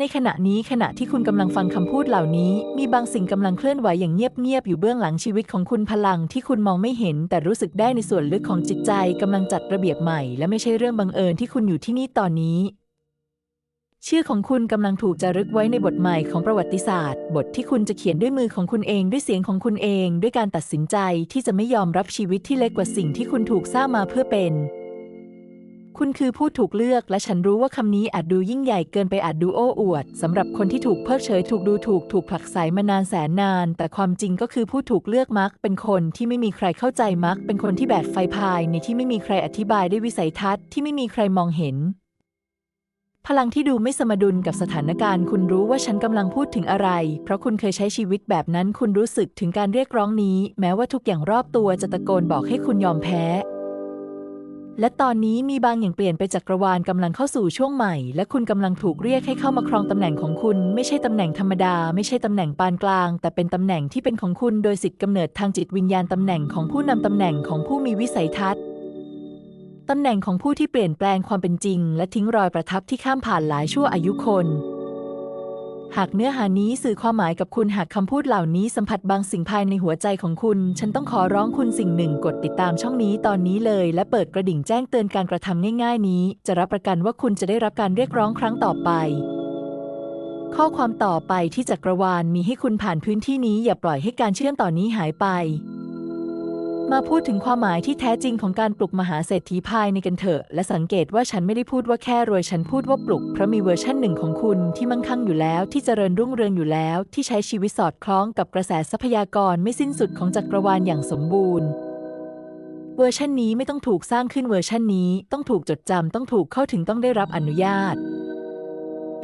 ในขณะนี้ขณะที่คุณกำลังฟังคำพูดเหล่านี้ มีบางสิ่งกำลังเคลื่อนไหวอย่างเงียบๆอยู่เบื้องหลังชีวิตของคุณพลังที่คุณมองไม่เห็น แต่รู้สึกได้ในส่วนลึกของจิตใจกำลังจัดระเบียบใหม่ และไม่ใช่เรื่องบังเอิญที่คุณอยู่ที่นี่ตอนนี้ ชื่อของคุณกำลังถูกจารึกไว้ในบทใหม่ของประวัติศาสตร์ บทที่คุณจะเขียนด้วยมือของคุณเองด้วยเสียงของคุณเอง ด้วยการตัดสินใจที่จะไม่ยอมรับชีวิตที่เล็กกว่าสิ่งที่คุณถูกสร้างมาเพื่อเป็น คุณคือผู้ถูกเลือกและฉันรู้ว่าคำนี้อาจดูยิ่งใหญ่เกินไปอาจดูโอ้อวดสำหรับคนที่ถูกเพิกเฉยถูกดูถูกถูกผลักไสมานานแสนนาน แต่ความจริงก็คือผู้ถูกเลือกมัก เป็นคนที่ไม่มีใครเข้าใจมัก เป็นคนที่แบกไฟพายในที่ไม่มีใครอธิบายได้วิสัยทัศน์ที่ไม่มีใครมองเห็น พลังที่ดูไม่สมดุลกับสถานการณ์ คุณรู้ว่าฉันกำลังพูดถึงอะไร เพราะคุณเคยใช้ชีวิตแบบนั้น คุณรู้สึกถึงการเรียกร้องนี้ แม้ว่าทุกอย่างรอบตัวจะตะโกนบอกให้คุณยอมแพ้ และตอนนี้มีบางอย่างเปลี่ยนไปจักรวาลกำลังเข้าสู่ช่วงใหม่ และคุณกำลังถูกเรียกให้เข้ามาครองตำแหน่งของคุณ ไม่ใช่ตำแหน่งธรรมดา ไม่ใช่ตำแหน่งปานกลาง แต่เป็นตำแหน่งที่เป็นของคุณโดยสิทธิ์กำเนิดทางจิตวิญญาณตำแหน่งของผู้นำตำแหน่งของผู้มีวิสัยทัศน์ตำแหน่งของผู้ที่เปลี่ยนแปลงความเป็นจริง และทิ้งรอยประทับที่ข้ามผ่านหลายชั่วอายุคน หากเนื้อหานี้สื่อความหมายกับคุณหากคำพูดเหล่านี้สัมผัสบางสิ่งภายในหัวใจของคุณ ฉันต้องขอร้องคุณสิ่งหนึ่ง กดติดตามช่องนี้ตอนนี้เลย และเปิดกระดิ่งแจ้งเตือนการกระทำง่าย ๆ นี้ จะรับประกันว่าคุณจะได้รับการเรียกร้องครั้งต่อไป ข้อความต่อไปที่จักรวาลมีให้คุณผ่านพื้นที่นี้อย่าปล่อยให้การเชื่อมต่อนนี้หายไป มาพูดถึงความหมายที่แท้จริงของการปลุกมหาเศรษฐีภายในกันเถอะ และสังเกตว่าฉันไม่ได้พูดว่าแค่รวยฉันพูดว่าปลุก เพราะมีเวอร์ชั่นหนึ่งของคุณที่มั่งคั่งอยู่แล้ว ที่เจริญรุ่งเรืองอยู่แล้ว ที่ใช้ชีวิตสอดคล้องกับกระแสทรัพยากรไม่สิ้นสุดของจักรวาลอย่างสมบูรณ์เวอร์ชันนี้ไม่ต้องถูกสร้างขึ้นเวอร์ชันนี้ ต้องถูกจดจำต้องถูกเข้าถึงต้องได้รับอนุญาต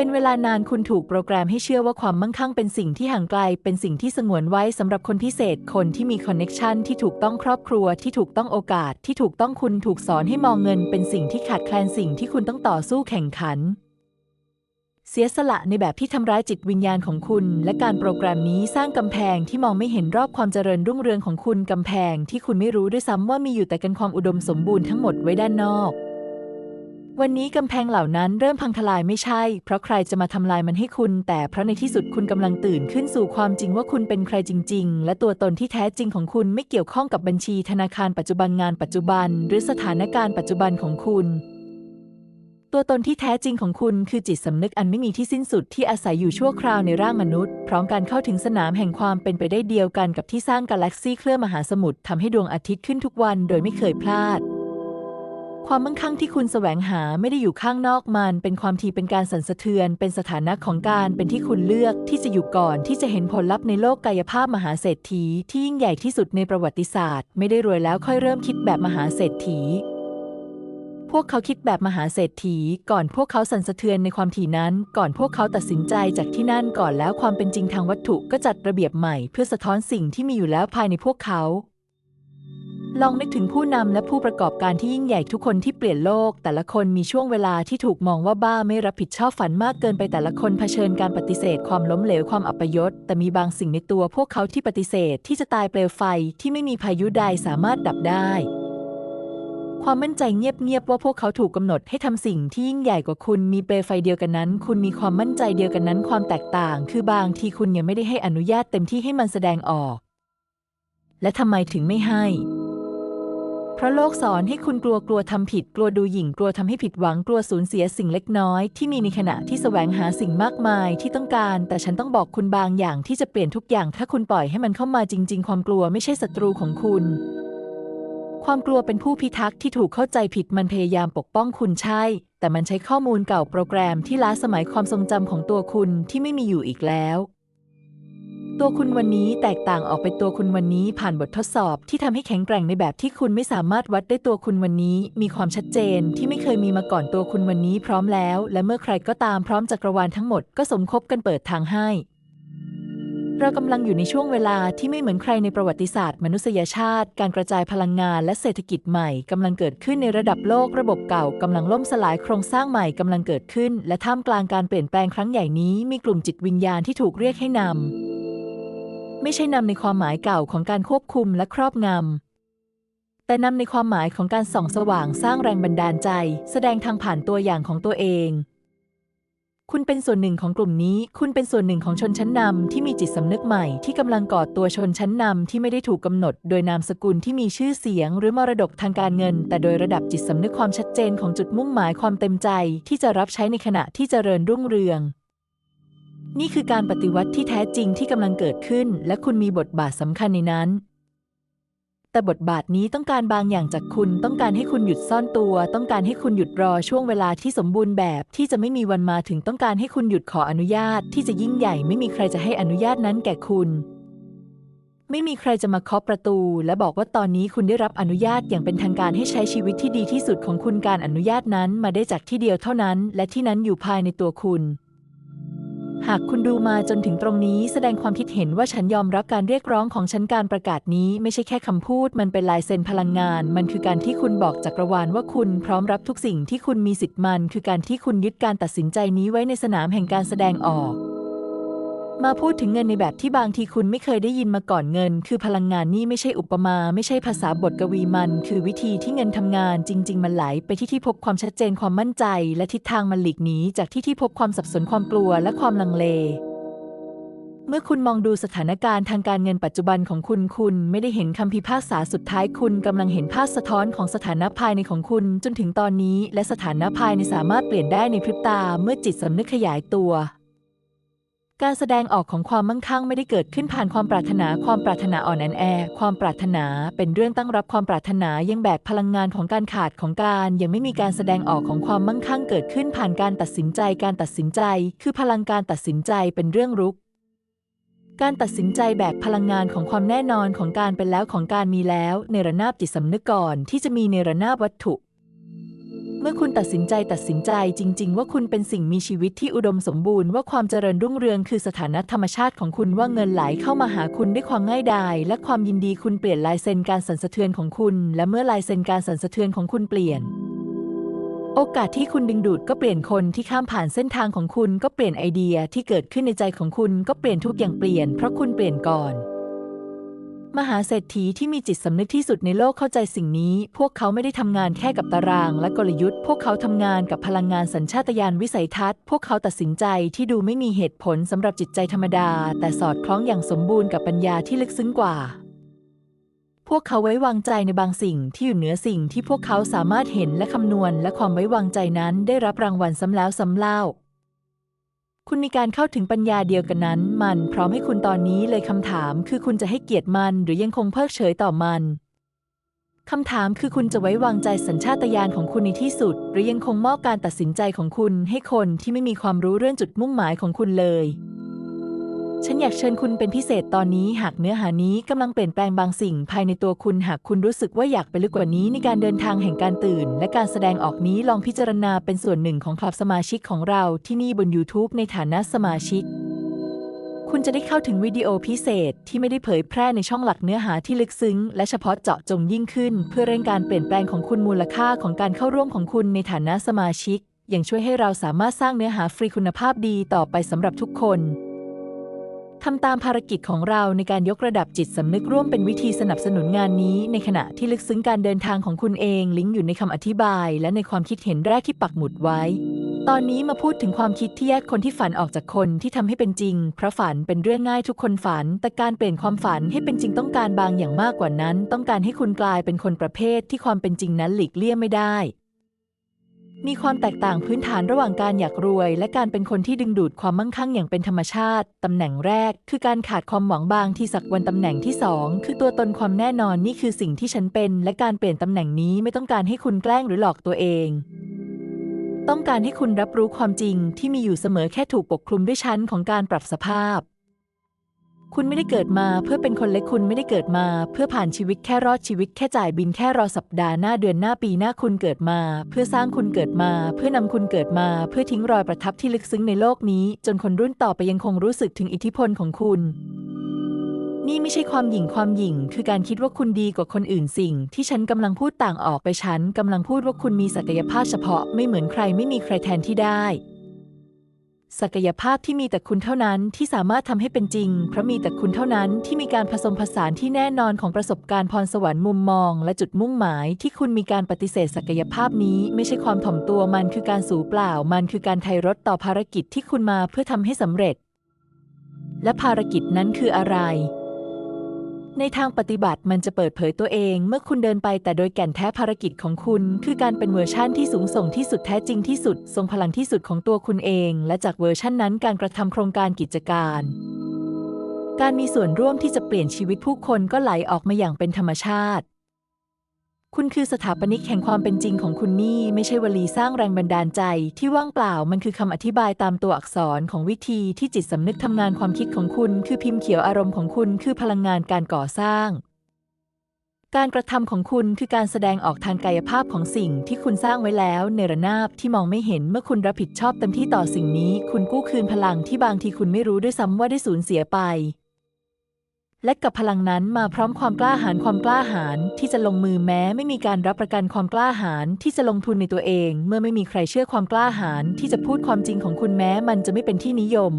เป็นเวลานานคุณถูกโปรแกรมให้เชื่อว่าความมั่งคั่งเป็นสิ่งที่ห่างไกล เป็นสิ่งที่สงวนไว้สำหรับคนพิเศษ คนที่มีคอนเน็กชันที่ถูกต้องครอบครัว ที่ถูกต้องโอกาส ที่ถูกต้องคุณถูกสอนให้มองเงิน เป็นสิ่งที่ขาดแคลนสิ่งที่คุณต้องต่อสู้แข่งขัน เสียสละในแบบที่ทำร้ายจิตวิญญาณของคุณ และการโปรแกรมนี้สร้างกำแพงที่มองไม่เห็นรอบความเจริญรุ่งเรืองของคุณกำแพงที่คุณไม่รู้ด้วยซ้ำว่ามีอยู่แต่กันความอุดมสมบูรณ์ทั้งหมดไว้ด้านนอก วันนี้กำแพงเหล่านั้นเริ่มพังทลายไม่ใช่ เพราะใครจะมาทำลายมันให้คุณ แต่เพราะในที่สุดคุณกำลังตื่นขึ้นสู่ความจริงว่าคุณเป็นใครจริง ๆ และตัวตนที่แท้จริงของคุณไม่เกี่ยวข้องกับบัญชีธนาคารปัจจุบันงานปัจจุบัน หรือสถานการณ์ปัจจุบันของคุณ ตัวตนที่แท้จริงของคุณคือจิตสำนึกอันไม่มีที่สิ้นสุดที่อาศัยอยู่ชั่วคราวในร่างมนุษย์ พร้อมการเข้าถึงสนามแห่งความเป็นไปได้เดียวกันกับที่สร้างกาแล็กซี่เคลื่อนมหาสมุทรทำให้ดวงอาทิตย์ขึ้นทุกวัน โดยไม่เคยพลาด ความมั่งคั่งที่คุณแสวงหาไม่ได้อยู่ข้างนอกมัน เป็นความทีเป็นการสั่นสะเทือน เป็นสถานะของการเป็นที่คุณเลือกที่จะอยู่ก่อนที่จะเห็นผลลัพธ์ในโลกกายภาพมหาเศรษฐี ที่ยิ่งใหญ่ที่สุดในประวัติศาสตร์ ไม่ได้รวยแล้วค่อยเริ่มคิดแบบมหาเศรษฐีพวกเขาคิดแบบมหาเศรษฐี ก่อนพวกเขาสั่นสะเทือนในความถี่นั้น ก่อนพวกเขาตัดสินใจจากที่นั่นก่อนแล้วความเป็นจริงทางวัตถุก็จัดระเบียบใหม่ เพื่อสะท้อนสิ่งที่มีอยู่แล้วภายในพวกเขา ลองนึกถึงผู้นำและผู้ประกอบการที่ยิ่งใหญ่ทุกคนที่เปลี่ยนโลก แต่ละคนมีช่วงเวลาที่ถูกมองว่าบ้าไม่รับผิดชอบฝันมากเกินไปแต่ละคนเผชิญการปฏิเสธความล้มเหลวความอัปยศ แต่มีบางสิ่งในตัวพวกเขาที่ปฏิเสธที่จะตายเปลวไฟที่ไม่มีพายุใดสามารถดับได้ ความมั่นใจเงียบๆว่าพวกเขาถูกกำหนดให้ทำสิ่งที่ยิ่งใหญ่กว่าคุณมีเปลวไฟเดียวกันนั้น คุณมีความมั่นใจเดียวกันนั้น ความแตกต่าง คือบางทีคุณยังไม่ได้ให้อนุญาตเต็มที่ให้มันแสดงออก และทำไมถึงไม่ให้ เพราะโลกสอนให้คุณกลัวกลัวทำผิด กลัวดูหยิ่งกลัวทำให้ผิดหวังกลัวสูญเสียสิ่งเล็กน้อย ที่มีในขณะที่แสวงหาสิ่งมากมายที่ต้องการ แต่ฉันต้องบอกคุณบางอย่างที่จะเปลี่ยนทุกอย่าง ถ้าคุณปล่อยให้มันเข้ามาจริง ๆ ความกลัวไม่ใช่ศัตรูของคุณ ความกลัวเป็นผู้พิทักษ์ที่ถูกเข้าใจผิดมันพยายามปกป้องคุณใช่ แต่มันใช้ข้อมูลเก่าโปรแกรมที่ล้าสมัยความทรงจำของตัวคุณที่ไม่มีอยู่อีกแล้ว ตัวคุณวันนี้แตกต่างออกไปตัวคุณวันนี้ผ่านบททดสอบที่ทำให้แข็งแกร่งในแบบที่คุณไม่สามารถวัดได้ตัวคุณวันนี้ มีความชัดเจนที่ไม่เคยมีมาก่อนตัวคุณวันนี้พร้อมแล้ว และเมื่อใครก็ตามพร้อมจักรวาลทั้งหมดก็สมคบกันเปิดทางให้ เรากำลังอยู่ในช่วงเวลาที่ไม่เหมือนใครในประวัติศาสตร์ มนุษยชาติ การกระจายพลังงานและเศรษฐกิจใหม่กำลังเกิดขึ้นในระดับโลกระบบเก่ากำลังล่มสลายโครงสร้างใหม่กำลังเกิดขึ้น และท่ามกลางการเปลี่ยนแปลงครั้งใหญ่นี้มีกลุ่มจิตวิญญาณที่ถูกเรียกให้นำ ไม่ใช่นำในความหมายเก่าของการควบคุมและครอบงำ แต่นำในความหมายของการส่องสว่างสร้างแรงบันดาลใจ แสดงทางผ่านตัวอย่างของตัวเอง คุณเป็นส่วนหนึ่งของกลุ่มนี้ คุณเป็นส่วนหนึ่งของชนชั้นนำที่มีจิตสำนึกใหม่ที่กำลังก่อตัวชนชั้นนำที่ไม่ได้ถูกกำหนด โดยนามสกุลที่มีชื่อเสียง หรือมรดกทางการเงิน แต่โดยระดับจิตสำนึกความชัดเจนของจุดมุ่งหมายความเต็มใจ ที่จะรับใช้ในขณะที่เจริญรุ่งเรือง นี่คือการปฏิวัติที่แท้จริงที่กำลังเกิดขึ้น และคุณมีบทบาทสำคัญในนั้น แต่บทบาทนี้ต้องการบางอย่างจากคุณ ต้องการให้คุณหยุดซ่อนตัว ต้องการให้คุณหยุดรอช่วงเวลาที่สมบูรณ์แบบที่จะไม่มีวันมาถึงต้องการให้คุณหยุดขออนุญาต ที่จะยิ่งใหญ่ไม่มีใครจะให้อนุญาตนั้นแก่คุณไม่มีใครจะมาเคาะประตู และบอกว่าตอนนี้คุณได้รับอนุญาตอย่างเป็นทางการให้ใช้ชีวิตที่ดีที่สุดของคุณการอนุญาตนั้นมาได้จากที่เดียวเท่านั้น และที่นั้นอยู่ภายในตัวคุณ หากคุณดูมาจนถึงตรงนี้แสดงความคิดเห็นว่าฉันยอมรับการเรียกร้องของฉันการประกาศนี้ไม่ใช่แค่คำพูด มันเป็นลายเซ็นพลังงาน มันคือการที่คุณบอกจักรวาลว่าคุณพร้อมรับทุกสิ่งที่คุณมีสิทธิ์มัน คือการที่คุณยึดการตัดสินใจนี้ไว้ในสนามแห่งการแสดงออก มาพูดถึงเงินในแบบที่บางทีคุณไม่เคยได้ยินมาก่อนเงิน คือพลังงานนี่ไม่ใช่อุปมา ไม่ใช่ภาษาบทกวีมัน คือวิธีที่เงินทำงานจริง ๆ มันไหลไปที่ที่พบความชัดเจนความมั่นใจ และทิศทางมันหลีกหนีจากที่ที่พบความสับสนความกลัวและความลังเล เมื่อคุณมองดูสถานการณ์ทางการเงินปัจจุบันของคุณ คุณไม่ได้เห็นคำพิพากษาสุดท้ายคุณกำลังเห็นภาพสะท้อนของสถานะภายในของคุณจนถึงตอนนี้ และสถานะภายในสามารถเปลี่ยนได้ในพริบตาเมื่อจิตสำนึกขยายตัว การแสดงออกของความมั่งคั่งไม่ได้เกิดขึ้นผ่านความปรารถนา ความปรารถนาอ่อนแอ ความปรารถนาเป็นเรื่องตั้งรับความปรารถนายังแบกพลังงานของการขาดของการ ยังไม่มีการแสดงออกของความมั่งคั่งเกิดขึ้นผ่านการตัดสินใจ การตัดสินใจ คือพลังการตัดสินใจเป็นเรื่องรุก การตัดสินใจแบกพลังงานของความแน่นอนของการเป็นแล้วของการมีแล้ว ในระนาบจิตสำนึกก่อนที่จะมีในระนาบวัตถุ เมื่อคุณตัดสินใจตัดสินใจจริง ๆ ว่าคุณเป็นสิ่งมีชีวิตที่อุดมสมบูรณ์ว่าความเจริญรุ่งเรืองคือสถานะธรรมชาติของคุณว่าเงินไหลเข้ามาหาคุณด้วยความง่ายดาย และความยินดีคุณเปลี่ยนลายเซ็นการสั่นสะเทือนของคุณ และเมื่อลายเซ็นการสั่นสะเทือนของคุณเปลี่ยน โอกาสที่คุณดึงดูดก็เปลี่ยนคนที่ข้ามผ่านเส้นทางของคุณก็เปลี่ยนไอเดียที่เกิดขึ้นในใจของคุณก็เปลี่ยนทุกอย่างเปลี่ยน เพราะคุณเปลี่ยนก่อน มหาเศรษฐีที่มีจิตสำนึกที่สุดในโลกเข้าใจสิ่งนี้ พวกเขาไม่ได้ทำงานแค่กับตาราง และกลยุทธ์ พวกเขาทำงานกับพลังงานสัญชาตญาณวิสัยทัศน์ พวกเขาตัดสินใจที่ดูไม่มีเหตุผลสำหรับจิตใจธรรมดา แต่สอดคล้องอย่างสมบูรณ์กับปัญญาที่ลึกซึ้งกว่า พวกเขาไว้วางใจในบางสิ่งที่อยู่เหนือสิ่งที่พวกเขาสามารถเห็นและคำนวณ และความไว้วางใจนั้นได้รับรางวัลซ้ำแล้วซ้ำเล่า คุณมีการเข้าถึงปัญญาเดียวกันนั้น มันพร้อมให้คุณตอนนี้เลยคำถามคือคุณจะให้เกียรติมันหรือยังคงเพิกเฉยต่อมันคำถามคือคุณจะไว้วางใจสัญชาตญาณของคุณในที่สุด หรือยังคงมอบการตัดสินใจของคุณให้คนที่ไม่มีความรู้เรื่องจุดมุ่งหมายของคุณเลย ฉันอยากเชิญคุณเป็นพิเศษตอนนี้หากเนื้อหานี้กำลังเปลี่ยนแปลงบางสิ่งภายในตัวคุณหากคุณรู้สึกว่าอยากไปลึกกว่านี้ในการเดินทางแห่งการตื่น และการแสดงออกนี้ลองพิจารณาเป็นส่วนหนึ่งของคลับสมาชิกของเราที่นี่บน YouTube ในฐานะสมาชิก คุณจะได้เข้าถึงวิดีโอพิเศษที่ไม่ได้เผยแพร่ในช่องหลักเนื้อหาที่ลึกซึ้ง และเฉพาะเจาะจงยิ่งขึ้น เพื่อเร่งการเปลี่ยนแปลงของคุณมูลค่าของการเข้าร่วมของคุณในฐานะสมาชิกยังช่วยให้เราสามารถสร้างเนื้อหาฟรีคุณภาพดีต่อไปสำหรับทุกคน ทำตามภารกิจของเราในการยกระดับจิตสำนึกร่วมเป็นวิธีสนับสนุนงานนี้ ในขณะที่ลึกซึ้งการเดินทางของคุณเองลิงก์อยู่ในคำอธิบาย และในความคิดเห็นแรกที่ปักหมุดไว้ ตอนนี้มาพูดถึงความคิดที่แยกคนที่ฝันออกจากคนที่ทำให้เป็นจริง เพราะฝันเป็นเรื่องง่ายทุกคนฝัน แต่การเปลี่ยนความฝันให้เป็นจริงต้องการบางอย่างมากกว่านั้น ต้องการให้คุณกลายเป็นคนประเภทที่ความเป็นจริงนั้นหลีกเลี่ยงไม่ได้ มีความแตกต่างพื้นฐานระหว่างการอยากรวย และการเป็นคนที่ดึงดูดความมั่งคั่งอย่างเป็นธรรมชาติ ตำแหน่งแรก คือการขาดความหวังบางที่สักวันตำแหน่งที่สองคือตัวตนความแน่นอนนี่คือสิ่งที่ฉันเป็น และการเปลี่ยนตำแหน่งนี้ไม่ต้องการให้คุณแกล้งหรือหลอกตัวเอง ต้องการให้คุณรับรู้ความจริงที่มีอยู่เสมอแค่ถูกปกคลุมด้วยชั้นของการปรับสภาพ คุณไม่ได้เกิดมาเพื่อเป็นคนเล็กคุณไม่ได้เกิดมา เพื่อผ่านชีวิตแค่รอดชีวิตแค่จ่ายบินแค่รอสัปดาห์หน้าเดือนหน้าปีหน้าคุณเกิดมา เพื่อสร้างคุณเกิดมา เพื่อนำคุณเกิดมา เพื่อทิ้งรอยประทับที่ลึกซึ้งในโลกนี้ จนคนรุ่นต่อไปยังคงรู้สึกถึงอิทธิพลของคุณ นี่ไม่ใช่ความหยิ่งความหยิ่ง คือการคิดว่าคุณดีกว่าคนอื่นสิ่ง ที่ฉันกำลังพูดต่างออกไปฉันกำลังพูดว่าคุณมีศักยภาพเฉพาะไม่เหมือนใครไม่มีใครแทนที่ได้ ศักยภาพที่มีแต่คุณเท่านั้นที่สามารถทำให้เป็นจริง เพราะมีแต่คุณเท่านั้นที่มีการผสมผสานที่แน่นอนของประสบการณ์พรสวรรค์มุมมอง และจุดมุ่งหมายที่คุณมีการปฏิเสธศักยภาพนี้ไม่ใช่ความถ่อมตัวมันคือการสูญเปล่า มันคือการไทยรถต่อภารกิจที่คุณมาเพื่อทำให้สำเร็จ และภารกิจนั้นคืออะไร ในทางปฏิบัติมันจะเปิดเผยตัวเองเมื่อคุณเดินไปแต่โดยแก่นแท้ภารกิจของคุณ คือการเป็นเวอร์ชั่นที่สูงส่งที่สุดแท้จริงที่สุด ทรงพลังที่สุดของตัวคุณเอง และจากเวอร์ชั่นนั้นการกระทำโครงการกิจการ การมีส่วนร่วมที่จะเปลี่ยนชีวิตผู้คนก็ไหลออกมาอย่างเป็นธรรมชาติ คุณคือสถาปนิกแห่งความเป็นจริงของคุณนี่ ไม่ใช่วลีสร้างแรงบันดาลใจ ที่ว่างเปล่ามันคือคำอธิบายตามตัวอักษรของวิธีที่จิตสำนึกทำงานความคิดของคุณ คือพิมพ์เขียวอารมณ์ของคุณ คือพลังงานการก่อสร้าง การกระทำของคุณคือการแสดงออกทางกายภาพของสิ่งที่คุณสร้างไว้แล้ว ในระนาบที่มองไม่เห็นเมื่อคุณรับผิดชอบเต็มที่ต่อสิ่งนี้ คุณกู้คืนพลังที่บางทีคุณไม่รู้ด้วยซ้ำว่าได้สูญเสียไป และกับพลังนั้นมาพร้อมความกล้าหาญความกล้าหาญที่จะลงมือแม้ไม่มีการรับประกันความกล้าหาญที่จะลงทุนในตัวเอง เมื่อไม่มีใครเชื่อความกล้าหาญที่จะพูดความจริงของคุณแม้มันจะไม่เป็นที่นิยม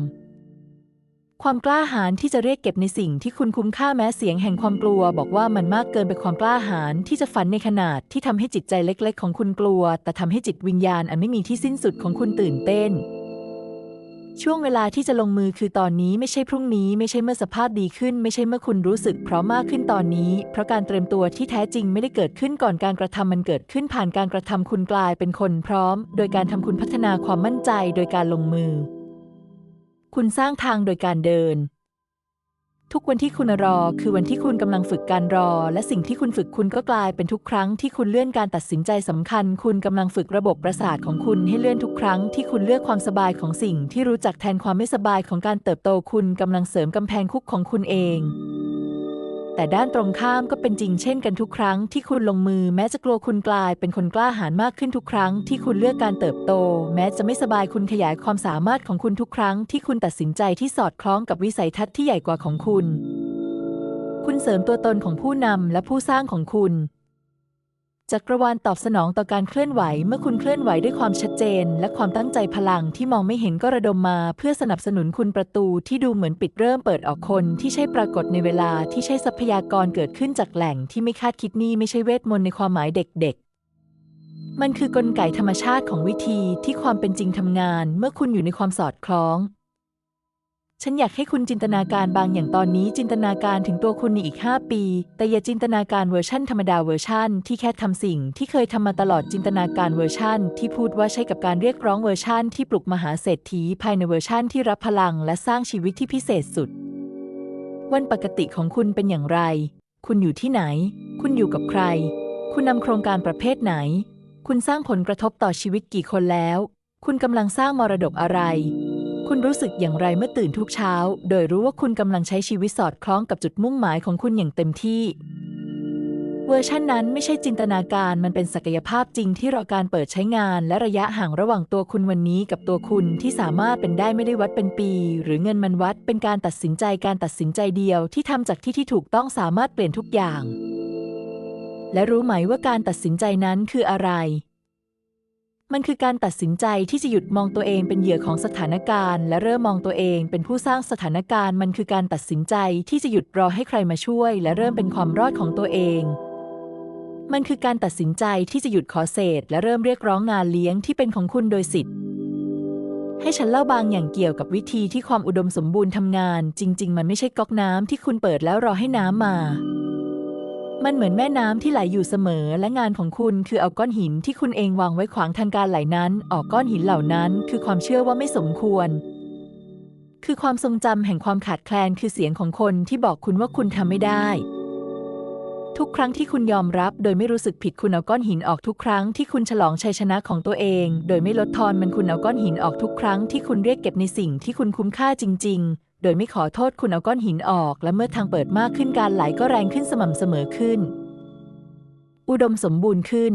ความกล้าหาญที่จะเรียกเก็บในสิ่งที่คุณคุ้มค่าแม้เสียงแห่งความกลัว บอกว่ามันมากเกินไปความกล้าหาญที่จะฝันในขนาดที่ทำให้จิตใจเล็ก ๆ ของคุณกลัว แต่ทำให้จิตวิญญาณอันไม่มีที่สิ้นสุดของคุณตื่นเต้น ช่วงเวลาที่จะลงมือคือตอนนี้ไม่ใช่พรุ่งนี้ ไม่ใช่เมื่อสภาพดีขึ้น ไม่ใช่เมื่อคุณรู้สึกพร้อมมากขึ้นตอนนี้ เพราะการเตรียมตัวที่แท้จริงไม่ได้เกิดขึ้นก่อนการกระทำมันเกิดขึ้นผ่านการกระทำคุณกลายเป็นคนพร้อม โดยการทำคุณพัฒนาความมั่นใจโดยการลงมือ คุณสร้างทางโดยการเดิน ทุกวันที่คุณรอ คือวันที่คุณกำลังฝึกการรอ และสิ่งที่คุณฝึกคุณก็กลายเป็นทุกครั้งที่คุณเลื่อนการตัดสินใจสำคัญ คุณกำลังฝึกระบบประสาทของคุณให้เลื่อนทุกครั้งที่คุณเลือกความสบายของสิ่งที่รู้จักแทนความไม่สบายของการเติบโตคุณกำลังเสริมกำแพงคุกของคุณเอง แต่ด้านตรงข้ามก็เป็นจริงเช่นกันทุกครั้งที่คุณลงมือแม้จะกลัวคุณกลายเป็นคนกล้าหาญมากขึ้นทุกครั้งที่คุณเลือกการเติบโต แม้จะไม่สบายคุณขยายความสามารถของคุณทุกครั้งที่คุณตัดสินใจที่สอดคล้องกับวิสัยทัศน์ที่ใหญ่กว่าของคุณ คุณเสริมตัวตนของผู้นำและผู้สร้างของคุณ จักรวาลตอบสนองต่อการเคลื่อนไหว เมื่อคุณเคลื่อนไหวด้วยความชัดเจน และความตั้งใจพลังที่มองไม่เห็นก็ระดมมา เพื่อสนับสนุนคุณประตูที่ดูเหมือนปิดเริ่มเปิดออกคนที่ใช่ปรากฏในเวลาที่ใช่ทรัพยากรเกิดขึ้นจากแหล่งที่ไม่คาดคิดนี่ไม่ใช่เวทมนต์ในความหมายเด็กๆ มันคือกลไกธรรมชาติของวิธีที่ความเป็นจริงทำงาน เมื่อคุณอยู่ในความสอดคล้อง ฉันอยากให้คุณจินตนาการบางอย่างตอนนี้จินตนาการถึงตัวคุณในอีก 5 ปี แต่อย่าจินตนาการเวอร์ชั่นธรรมดาเวอร์ชั่นที่แค่ทำสิ่งที่เคยทำมาตลอดจินตนาการเวอร์ชั่นที่พูดว่าใช่กับการเรียกร้องเวอร์ชั่นที่ปลุกมหาเศรษฐีภายในเวอร์ชั่นที่รับพลังและสร้างชีวิตที่พิเศษสุด วันปกติของคุณเป็นอย่างไร คุณอยู่ที่ไหน คุณอยู่กับใคร คุณนำโครงการประเภทไหน คุณสร้างผลกระทบต่อชีวิตกี่คนแล้ว คุณกำลังสร้างมรดกอะไร คุณรู้สึกอย่างไรเมื่อตื่นทุกเช้า โดยรู้ว่าคุณกำลังใช้ชีวิตสอดคล้องกับจุดมุ่งหมายของคุณอย่างเต็มที่ เวอร์ชันนั้นไม่ใช่จินตนาการมันเป็นศักยภาพจริงที่รอการเปิดใช้งาน และระยะห่างระหว่างตัวคุณวันนี้กับตัวคุณที่สามารถเป็นได้ไม่ได้วัดเป็นปี หรือเงินมันวัดเป็นการตัดสินใจการตัดสินใจเดียวที่ทำจากที่ที่ถูกต้องสามารถเปลี่ยนทุกอย่าง และรู้ไหมว่าการตัดสินใจนั้นคืออะไร มันคือการตัดสินใจที่จะหยุดมองตัวเองเป็นเหยื่อของสถานการณ์ และเริ่มมองตัวเองเป็นผู้สร้างสถานการณ์ มันคือการตัดสินใจที่จะหยุดรอให้ใครมาช่วย และเริ่มเป็นความรอดของตัวเอง มันคือการตัดสินใจที่จะหยุดขอเศษ และเริ่มเรียกร้องงานเลี้ยงที่เป็นของคุณโดยสิทธิ์ ให้ฉันเล่าบางอย่างเกี่ยวกับวิธีที่ความอุดมสมบูรณ์ทำงาน จริง ๆ มันไม่ใช่ก๊อกน้ำที่คุณเปิดแล้วรอให้น้ำมา มันเหมือนแม่น้ำที่ไหลอยู่เสมอ และงานของคุณคือเอาก้อนหินที่คุณเองวางไว้ขวางทางการไหลนั้น ออกก้อนหินเหล่านั้น คือความเชื่อว่าไม่สมควร คือความทรงจำแห่งความขาดแคลนคือเสียงของคนที่บอกคุณว่าคุณทำไม่ได้ ทุกครั้งที่คุณยอมรับโดยไม่รู้สึกผิดคุณเอาก้อนหินออกทุกครั้งที่คุณฉลองชัยชนะของตัวเอง โดยไม่ลดทอนมันคุณเอาก้อนหินออกทุกครั้งที่คุณเรียกเก็บในสิ่งที่คุณคุ้มค่าจริง ๆ โดยไม่ขอโทษคุณเอาก้อนหินออก และเมื่อทางเปิดมากขึ้นการไหลก็แรงขึ้นสม่ำเสมอขึ้น อุดมสมบูรณ์ขึ้น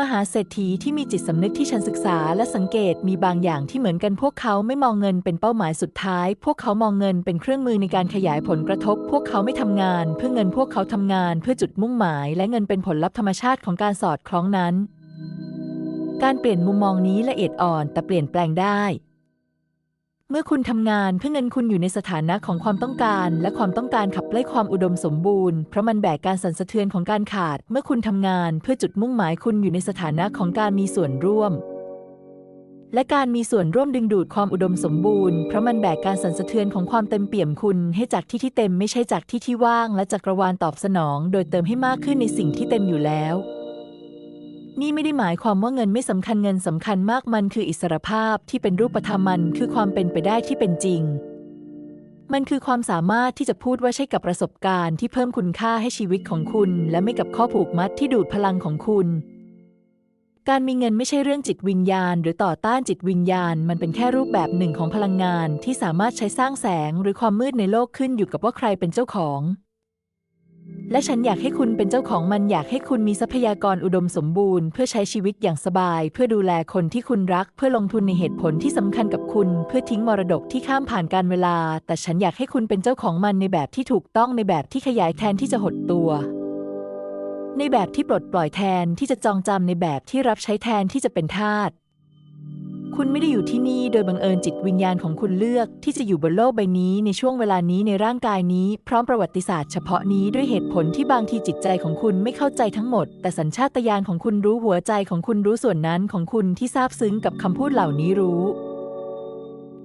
มหาเศรษฐีที่มีจิตสำนึกที่ฉันศึกษาและสังเกตมีบางอย่างที่เหมือนกันพวกเขาไม่มองเงินเป็นเป้าหมายสุดท้าย พวกเขามองเงินเป็นเครื่องมือในการขยายผลกระทบ พวกเขาไม่ทำงาน เพื่อเงินพวกเขาทำงานเพื่อจุดมุ่งหมาย และเงินเป็นผลลัพธ์ธรรมชาติของการสอดคล้องนั้น การเปลี่ยนมุมมองนี้ละเอียดอ่อนแต่เปลี่ยนแปลงได้ เมื่อคุณทำงานเพื่อเงินคุณอยู่ในสถานะของความต้องการ และความต้องการขับไล่ความอุดมสมบูรณ์เพราะมันแบกการสั่นสะเทือนของการขาด เมื่อคุณทำงานเพื่อจุดมุ่งหมายคุณอยู่ในสถานะของการมีส่วนร่วม และการมีส่วนร่วมดึงดูดความอุดมสมบูรณ์เพราะมันแบกการสั่นสะเทือนของความเต็มเปี่ยมคุณ ให้จากที่ที่เต็มไม่ใช่จากที่ที่ว่าง และจักรวาลตอบสนอง โดยเติมให้มากขึ้นในสิ่งที่เต็มอยู่แล้ว นี่ไม่ได้หมายความว่าเงินไม่สำคัญเงินสำคัญมากมันคืออิสรภาพที่เป็นรูปธรรมมันคือความเป็นไปได้ที่เป็นจริง มันคือความสามารถที่จะพูดว่าใช่กับประสบการณ์ที่เพิ่มคุณค่าให้ชีวิตของคุณ และไม่กับข้อผูกมัดที่ดูดพลังของคุณ การมีเงินไม่ใช่เรื่องจิตวิญญาณ หรือต่อต้านจิตวิญญาณ มันเป็นแค่รูปแบบหนึ่งของพลังงานที่สามารถใช้สร้างแสงหรือความมืดในโลกขึ้นอยู่กับว่าใครเป็นเจ้าของ และฉันอยากให้คุณเป็นเจ้าของมันอยากให้คุณมีทรัพยากรอุดมสมบูรณ์เพื่อใช้ชีวิตอย่างสบาย เพื่อดูแลคนที่คุณรัก เพื่อลงทุนในเหตุผลที่สำคัญกับคุณ เพื่อทิ้งมรดกที่ข้ามผ่านการเวลา แต่ฉันอยากให้คุณเป็นเจ้าของมันในแบบที่ถูกต้องในแบบที่ขยายแทนที่จะหดตัว ในแบบที่ปลดปล่อยแทนที่จะจองจำในแบบที่รับใช้แทนที่จะเป็นทาส คุณไม่ได้อยู่ที่นี่โดยบังเอิญจิตวิญญาณของคุณเลือกที่จะอยู่บนโลกใบนี้ในช่วงเวลานี้ในร่างกายนี้ พร้อมประวัติศาสตร์เฉพาะนี้ด้วยเหตุผลที่บางทีจิตใจของคุณไม่เข้าใจทั้งหมด แต่สัญชาตญาณของคุณรู้หัวใจของคุณรู้ส่วนนั้นของคุณที่ซาบซึ้งกับคำพูดเหล่านี้รู้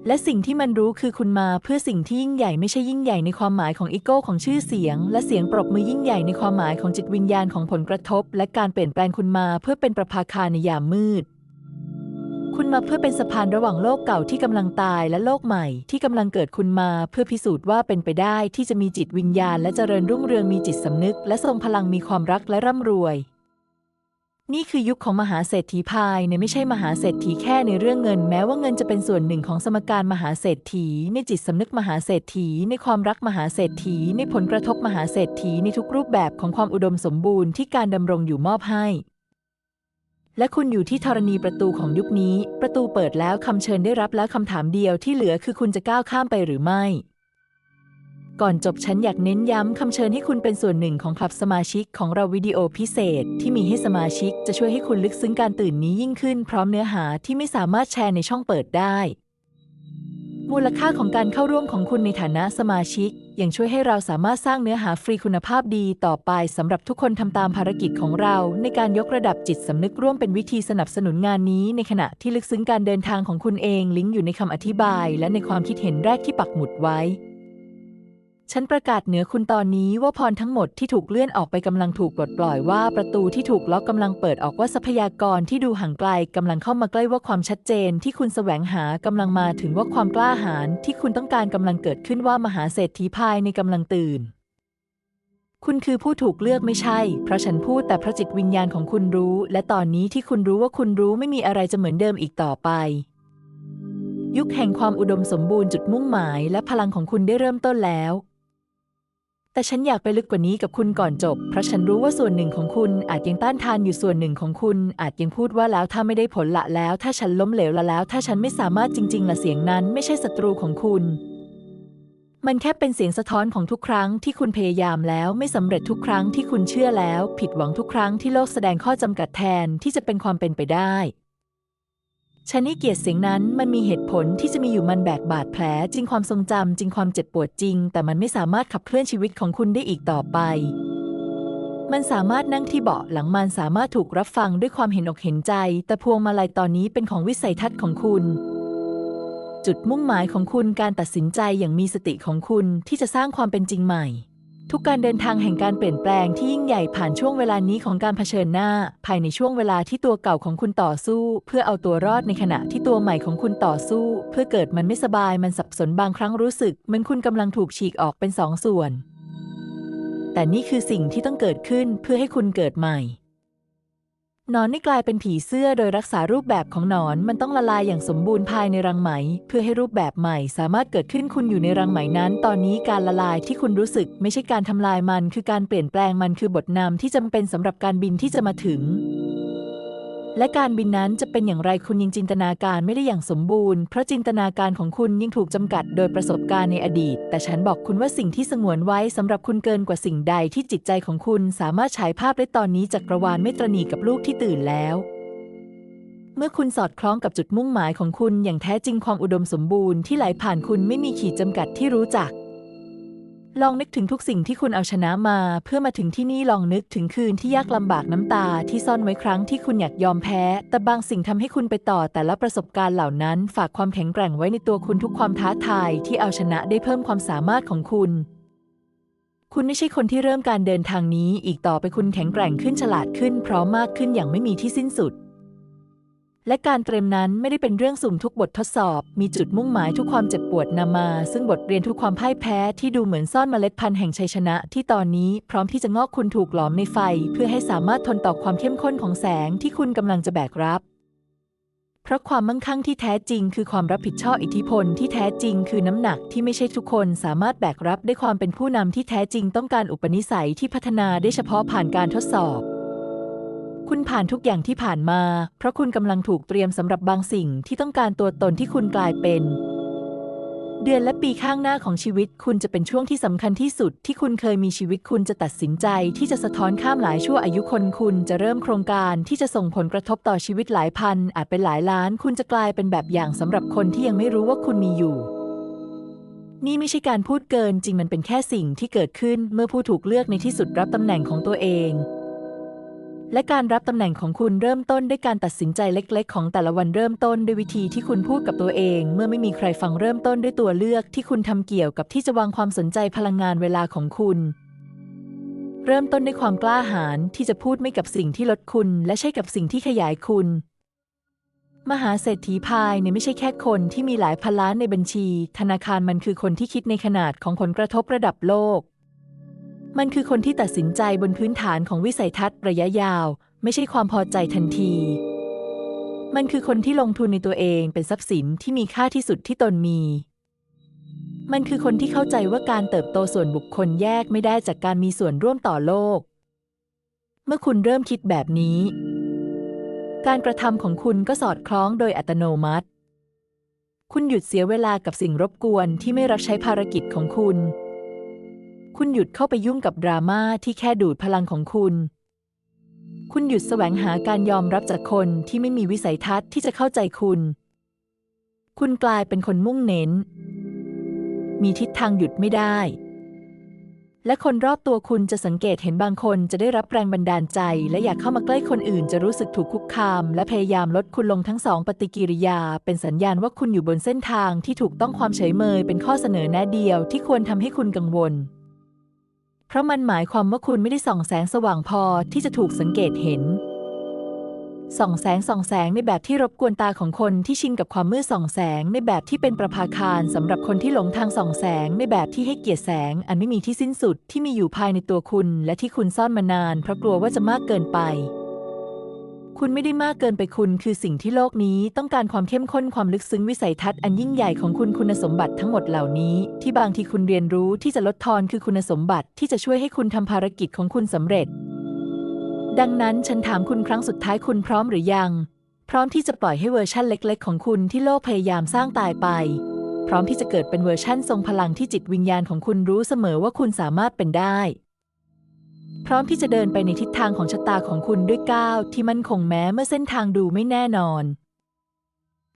และสิ่งที่มันรู้คือคุณมาเพื่อสิ่งที่ยิ่งใหญ่ไม่ใช่ยิ่งใหญ่ในความหมายของอีโก้ของชื่อเสียง และเสียงปรบมือยิ่งใหญ่ในความหมายของจิตวิญญาณของผลกระทบ และการเปลี่ยนแปลงคุณมาเพื่อเป็นประภาคารในยามมืด คุณมาเพื่อเป็นสะพานระหว่างโลกเก่าที่กำลังตายและโลกใหม่ ที่กำลังเกิดคุณมาเพื่อพิสูจน์ว่าเป็นไปได้ที่จะมีจิตวิญญาณ และเจริญรุ่งเรืองมีจิตสำนึก และทรงพลังมีความรักและร่ำรวย นี่คือยุคของมหาเศรษฐีพายในไม่ใช่มหาเศรษฐีแค่ในเรื่องเงิน แม้ว่าเงินจะเป็นส่วนหนึ่งของสมการมหาเศรษฐี ในจิตสำนึกมหาเศรษฐี ในความรักมหาเศรษฐี ในผลกระทบมหาเศรษฐีในทุกรูปแบบของความอุดมสมบูรณ์ที่การดำรงอยู่มอบให้ และคุณอยู่ที่ธรณีประตูของยุคนี้ ประตูเปิดแล้วคำเชิญได้รับแล้วคำถามเดียวที่เหลือคือคุณจะก้าวข้ามไปหรือไม่ ก่อนจบฉันอยากเน้นย้ำคำเชิญให้คุณเป็นส่วนหนึ่งของคลับสมาชิกของเราวิดีโอพิเศษ ที่มีให้สมาชิกจะช่วยให้คุณลึกซึ้งการตื่นนี้ยิ่งขึ้น พร้อมเนื้อหาที่ไม่สามารถแชร์ในช่องเปิดได้ มูลค่าของการเข้าร่วมของคุณในฐานะสมาชิก ยังช่วยให้เราสามารถสร้างเนื้อหาฟรีคุณภาพดีต่อไปสำหรับทุกคนทำตามภารกิจของเรา ในการยกระดับจิตสำนึกร่วมเป็นวิธีสนับสนุนงานนี้ ในขณะที่ลึกซึ้งการเดินทางของคุณเองลิงก์อยู่ในคำอธิบาย และในความคิดเห็นแรกที่ปักหมุดไว้ ฉันประกาศเหนือคุณตอนนี้ว่าพรทั้งหมดที่ถูกเลื่อนออกไปกำลังถูกปลดปล่อยว่าประตูที่ถูกล็อกกำลังเปิดออกว่าทรัพยากรที่ดูห่างไกลกำลังเข้ามาใกล้ว่าความชัดเจนที่คุณแสวงหากำลังมาถึงว่าความกล้าหาญที่คุณต้องการกำลังเกิดขึ้นว่ามหาเศรษฐีพายในกำลังตื่น คุณคือผู้ถูกเลือกไม่ใช่ เพราะฉันพูดแต่พระจิตวิญญาณของคุณรู้ และตอนนี้ที่คุณรู้ว่าคุณรู้ไม่มีอะไรจะเหมือนเดิมอีกต่อไปยุคแห่งความอุดมสมบูรณ์จุดมุ่งหมายและพลังของคุณได้เริ่มต้นแล้ว แต่ฉันอยากไปลึกกว่านี้กับคุณก่อนจบ เพราะฉันรู้ว่าส่วนหนึ่งของคุณอาจยังต้านทานอยู่ส่วนหนึ่งของคุณ อาจยังพูดว่าแล้วถ้าไม่ได้ผลละแล้ว ถ้าฉันล้มเหลวละแล้ว ถ้าฉันไม่สามารถจริง ๆละเสียงนั้นไม่ใช่ศัตรูของคุณ มันแค่เป็นเสียงสะท้อนของทุกครั้งที่คุณพยายามแล้วไม่สำเร็จทุกครั้งที่คุณเชื่อแล้ว ผิดหวังทุกครั้งที่โลกแสดงข้อจำกัดแทนที่จะเป็นความเป็นไปได้ ฉันให้เกียรติเสียงนั้นมันมีเหตุผลที่จะมีอยู่มันแบกบาดแผลจริงความทรงจำจริงความเจ็บปวดจริง แต่มันไม่สามารถขับเคลื่อนชีวิตของคุณได้อีกต่อไป มันสามารถนั่งที่เบาะหลังมันสามารถถูกรับฟังด้วยความเห็นอกเห็นใจ แต่พวงมาลัยตอนนี้เป็นของวิสัยทัศน์ของคุณ จุดมุ่งหมายของคุณการตัดสินใจอย่างมีสติของคุณที่จะสร้างความเป็นจริงใหม่ ทุกการเดินทางแห่งการเปลี่ยนแปลงที่ยิ่งใหญ่ผ่านช่วงเวลานี้ของการเผชิญหน้า ภายในช่วงเวลาที่ตัวเก่าของคุณต่อสู้ เพื่อเอาตัวรอดในขณะที่ตัวใหม่ของคุณต่อสู้ เพื่อเกิดมันไม่สบายมันสับสนบางครั้งรู้สึกเหมือนคุณกำลังถูกฉีกออกเป็นสองส่วน แต่นี่คือสิ่งที่ต้องเกิดขึ้นเพื่อให้คุณเกิดใหม่ นอนนี่กลายเป็นผีเสื้อโดยรักษารูปแบบของหนอนมันต้องละลายอย่างสมบูรณ์ภายในรังไหม เพื่อให้รูปแบบใหม่สามารถเกิดขึ้นคุณอยู่ในรังไหมนั้น ตอนนี้การละลายที่คุณรู้สึก ไม่ใช่การทำลายมัน คือการเปลี่ยนแปลงมันคือบทนำที่จำเป็นสำหรับการบินที่จะมาถึง และการบินนั้นจะเป็นอย่างไรคุณยังจินตนาการไม่ได้อย่างสมบูรณ์ เพราะจินตนาการของคุณยังถูกจำกัดโดยประสบการณ์ในอดีต แต่ฉันบอกคุณว่าสิ่งที่สงวนไว้สำหรับคุณเกินกว่าสิ่งใดที่จิตใจของคุณสามารถฉายภาพได้ตอนนี้จักรวาลไม่ตระนีกับลูกที่ตื่นแล้ว เมื่อคุณสอดคล้องกับจุดมุ่งหมายของคุณอย่างแท้จริงความอุดมสมบูรณ์ที่ไหลผ่านคุณไม่มีขีดจำกัดที่รู้จัก ลองนึกถึงทุกสิ่งที่คุณเอาชนะมา เพื่อมาถึงที่นี่ลองนึกถึงคืนที่ยากลำบากน้ำตา ที่ซ่อนไว้ครั้งที่คุณอยากยอมแพ้ แต่บางสิ่งทำให้คุณไปต่อแต่ละประสบการณ์เหล่านั้น ฝากความแข็งแกร่งไว้ในตัวคุณทุกความท้าทายที่เอาชนะได้เพิ่มความสามารถของคุณ คุณไม่ใช่คนที่เริ่มการเดินทางนี้ อีกต่อไปคุณแข็งแกร่งขึ้นฉลาดขึ้นพร้อมมากขึ้นอย่างไม่มีที่สิ้นสุด และการเตรียมนั้นไม่ได้เป็นเรื่องสุ่มทุกบททดสอบ มีจุดมุ่งหมายทุกความเจ็บปวดนำมา ซึ่งบทเรียนทุกความพ่ายแพ้ที่ดูเหมือนซ่อนเมล็ดพันธุ์แห่งชัยชนะ ที่ตอนนี้พร้อมที่จะงอกคุณถูกหลอมในไฟ เพื่อให้สามารถทนต่อความเข้มข้นของแสงที่คุณกำลังจะแบกรับ เพราะความมั่งคั่งที่แท้จริง คือความรับผิดชอบอิทธิพลที่แท้จริง คือน้ำหนักที่ไม่ใช่ทุกคนสามารถแบกรับได้ความเป็นผู้นำที่แท้จริงต้องการอุปนิสัยที่พัฒนาได้เฉพาะผ่านการทดสอบ คุณผ่านทุกอย่างที่ผ่านมา เพราะคุณกำลังถูกเตรียมสำหรับบางสิ่งที่ต้องการตัวตนที่คุณกลายเป็น เดือนและปีข้างหน้าของชีวิต คุณจะเป็นช่วงที่สำคัญที่สุด ที่คุณเคยมีชีวิตคุณจะตัดสินใจ ที่จะสะท้อนข้ามหลายชั่วอายุคนคุณจะเริ่มโครงการที่จะส่งผลกระทบต่อชีวิตหลายพัน อาจเป็นหลายล้าน คุณจะกลายเป็นแบบอย่างสำหรับคนที่ยังไม่รู้ว่าคุณมีอยู่นี่ไม่ใช่การพูดเกินจริงมันเป็นแค่สิ่งที่เกิดขึ้นเมื่อผู้ถูกเลือกในที่สุดรับตำแหน่งของตัวเอง และการรับตำแหน่งของคุณเริ่มต้นด้วยการตัดสินใจเล็ก ๆ ของแต่ละวันเริ่มต้นด้วยวิธีที่คุณพูดกับตัวเอง เมื่อไม่มีใครฟังเริ่มต้นด้วยตัวเลือกที่คุณทำเกี่ยวกับที่จะวางความสนใจพลังงานเวลาของคุณ เริ่มต้นด้วยความกล้าหาญที่จะพูดไม่กับสิ่งที่ลดคุณ และใช่กับสิ่งที่ขยายคุณ มหาเศรษฐีพายเนี่ยไม่ใช่แค่คนที่มีหลายพันล้านในบัญชี ธนาคารมันคือคนที่คิดในขนาดของผลกระทบระดับโลก มันคือคนที่ตัดสินใจบนพื้นฐานของวิสัยทัศน์ระยะยาว ไม่ใช่ความพอใจทันที มันคือคนที่ลงทุนในตัวเองเป็นทรัพย์สินที่มีค่าที่สุดที่ตนมี มันคือคนที่เข้าใจว่าการเติบโตส่วนบุคคลแยกไม่ได้จากการมีส่วนร่วมต่อโลก เมื่อคุณเริ่มคิดแบบนี้ การกระทำของคุณก็สอดคล้องโดยอัตโนมัติ คุณหยุดเสียเวลากับสิ่งรบกวนที่ไม่รับใช้ภารกิจของคุณ คุณหยุดเข้าไปยุ่งกับดราม่าที่แค่ดูดพลังของคุณ คุณหยุดแสวงหาการยอมรับจากคนที่ไม่มีวิสัยทัศน์ที่จะเข้าใจคุณ คุณกลายเป็นคนมุ่งเน้น มีทิศทางหยุดไม่ได้ และคนรอบตัวคุณจะสังเกตเห็นบางคนจะได้รับแรงบันดาลใจ และอยากเข้ามาใกล้คนอื่นจะรู้สึกถูกคุกคาม และพยายามลดคุณลงทั้งสองปฏิกิริยา เป็นสัญญาณว่าคุณอยู่บนเส้นทางที่ถูกต้องความเฉยเมยเป็นข้อเสนอแนะเดียวที่ควรทำให้คุณกังวล ราะมันหมายความว่าคุณไม่ได้ส่องแสงสว่างพอที่จะถูกสังเกตเห็น ส่องแสงส่องแสงในแบบที่รบกวนตาของคนที่ชินกับความมืดส่องแสงในแบบที่เป็นประภาคารสำหรับคนที่หลงทางส่องแสงในแบบที่ให้เกียรติแสง อันไม่มีที่สิ้นสุดที่มีอยู่ภายในตัวคุณ และที่คุณซ่อนมานาน เพราะกลัวว่าจะมากเกินไป คุณไม่ได้มากเกินไปคุณคือสิ่งที่โลกนี้ต้องการความเข้มข้นความลึกซึ้งวิสัยทัศน์อันยิ่งใหญ่ของคุณคุณสมบัติทั้งหมดเหล่านี้ ที่บางทีคุณเรียนรู้ที่จะลดทอนคือคุณสมบัติที่จะช่วยให้คุณทำภารกิจของคุณสำเร็จ ดังนั้นฉันถามคุณครั้งสุดท้ายคุณพร้อมหรือยัง พร้อมที่จะปล่อยให้เวอร์ชั่นเล็ก ๆ ของคุณที่โลกพยายามสร้างตายไป พร้อมที่จะเกิดเป็นเวอร์ชั่นทรงพลังที่จิตวิญญาณของคุณรู้เสมอว่าคุณสามารถเป็นได้ พร้อมที่จะเดินไปในทิศทางของชะตาของคุณด้วยก้าวที่มั่นคงแม้เมื่อเส้นทางดูไม่แน่นอน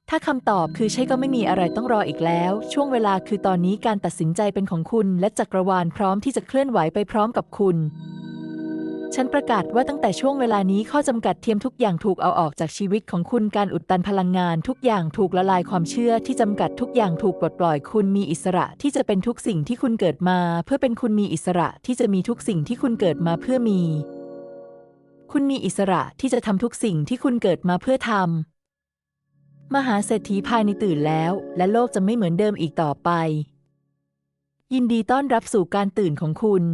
ถ้าคำตอบคือใช่ก็ไม่มีอะไรต้องรออีกแล้ว ช่วงเวลาคือตอนนี้การตัดสินใจเป็นของคุณ และจักรวาลพร้อมที่จะเคลื่อนไหวไปพร้อมกับคุณ ฉันประกาศว่าตั้งแต่ช่วงเวลานี้ข้อจำกัดเทียมทุกอย่างถูกเอาออกจากชีวิตของคุณการอุดตันพลังงาน ทุกอย่างถูกละลายความเชื่อที่จำกัดทุกอย่างถูกปลดปล่อย คุณมีอิสระที่จะเป็นทุกสิ่งที่คุณเกิดมา เพื่อเป็นคุณมีอิสระที่จะมีทุกสิ่งที่คุณเกิดมาเพื่อมี คุณมีอิสระที่จะทำทุกสิ่งที่คุณเกิดมาเพื่อทำมหาเศรษฐีภายในตื่นแล้ว และโลกจะไม่เหมือนเดิมอีกต่อไป ยินดีต้อนรับสู่การตื่นของคุณ